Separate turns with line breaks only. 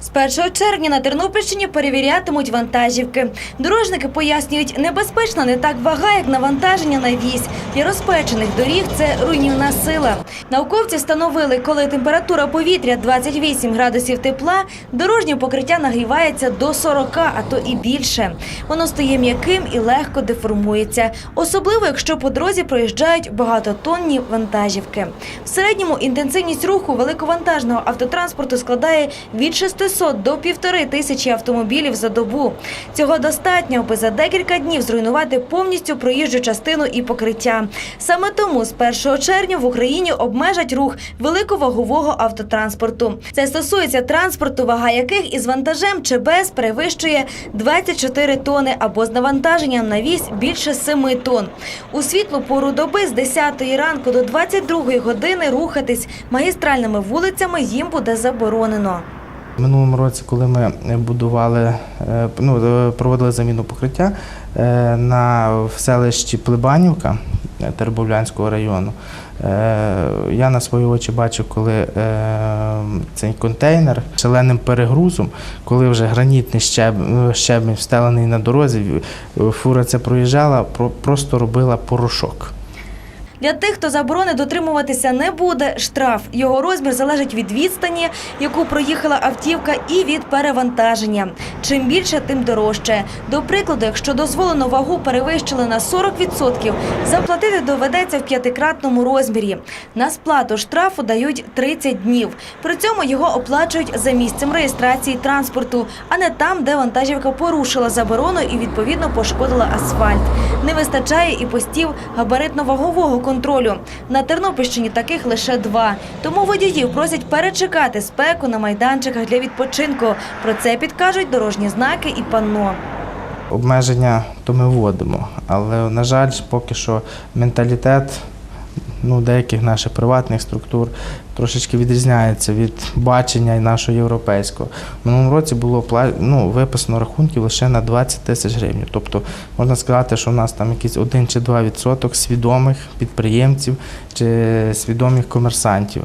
З 1 червня на Тернопільщині перевірятимуть вантажівки. Дорожники пояснюють, небезпечна не так вага, як навантаження на вісь. Для розпечених доріг це руйнівна сила. Науковці встановили, коли температура повітря 28 градусів тепла, дорожнє покриття нагрівається до 40, а то і більше. Воно стає м'яким і легко деформується, особливо якщо по дорозі проїжджають багатотонні вантажівки. В середньому інтенсивність руху великовантажного автотранспорту складає від 600 до півтори тисячі автомобілів за добу. Цього достатньо, аби за декілька днів зруйнувати повністю проїжджу частину і покриття. Саме тому з 1 червня в Україні обмежать рух великовагового автотранспорту. Це стосується транспорту, вага яких із вантажем чи без перевищує 24 тони або з навантаженням на вісь більше 7 тонн. У світлу пору доби з 10 ранку до 22 години рухатись магістральними вулицями їм буде заборонено.
Минулому році, коли ми будували, е, ну, е, проводили заміну покриття е, на в селищі Плебанівка Тербовлянського району, я на свої очі бачив, коли цей контейнер шаленим перегрузом, коли вже гранітний щеб, е, щебень встелений на дорозі, фура ця проїжджала, про- просто робила порошок.
Для тих, хто заборони дотримуватися не буде, штраф. Його розмір залежить від відстані, яку проїхала автівка, і від перевантаження. Чим більше, тим дорожче. До прикладу, якщо дозволену вагу перевищили на 40%, заплатити доведеться в п'ятикратному розмірі. На сплату штрафу дають 30 днів. При цьому його оплачують за місцем реєстрації транспорту, а не там, де вантажівка порушила заборону і відповідно пошкодила асфальт. Не вистачає і постів габаритно-вагового контролю. На Тернопільщині таких лише два. Тому водіїв просять перечекати спеку на майданчиках для відпочинку. Про це підкажуть дорожні знаки і панно.
Обмеження то ми вводимо, але, на жаль, поки що менталітет ну, деяких наших приватних структур трошечки відрізняється від бачення і нашого європейського. В минулому році було ну, виписано рахунків лише на 20 тисяч гривень. Тобто можна сказати, що в нас там якісь 1 чи 2 відсоток свідомих підприємців чи свідомих комерсантів.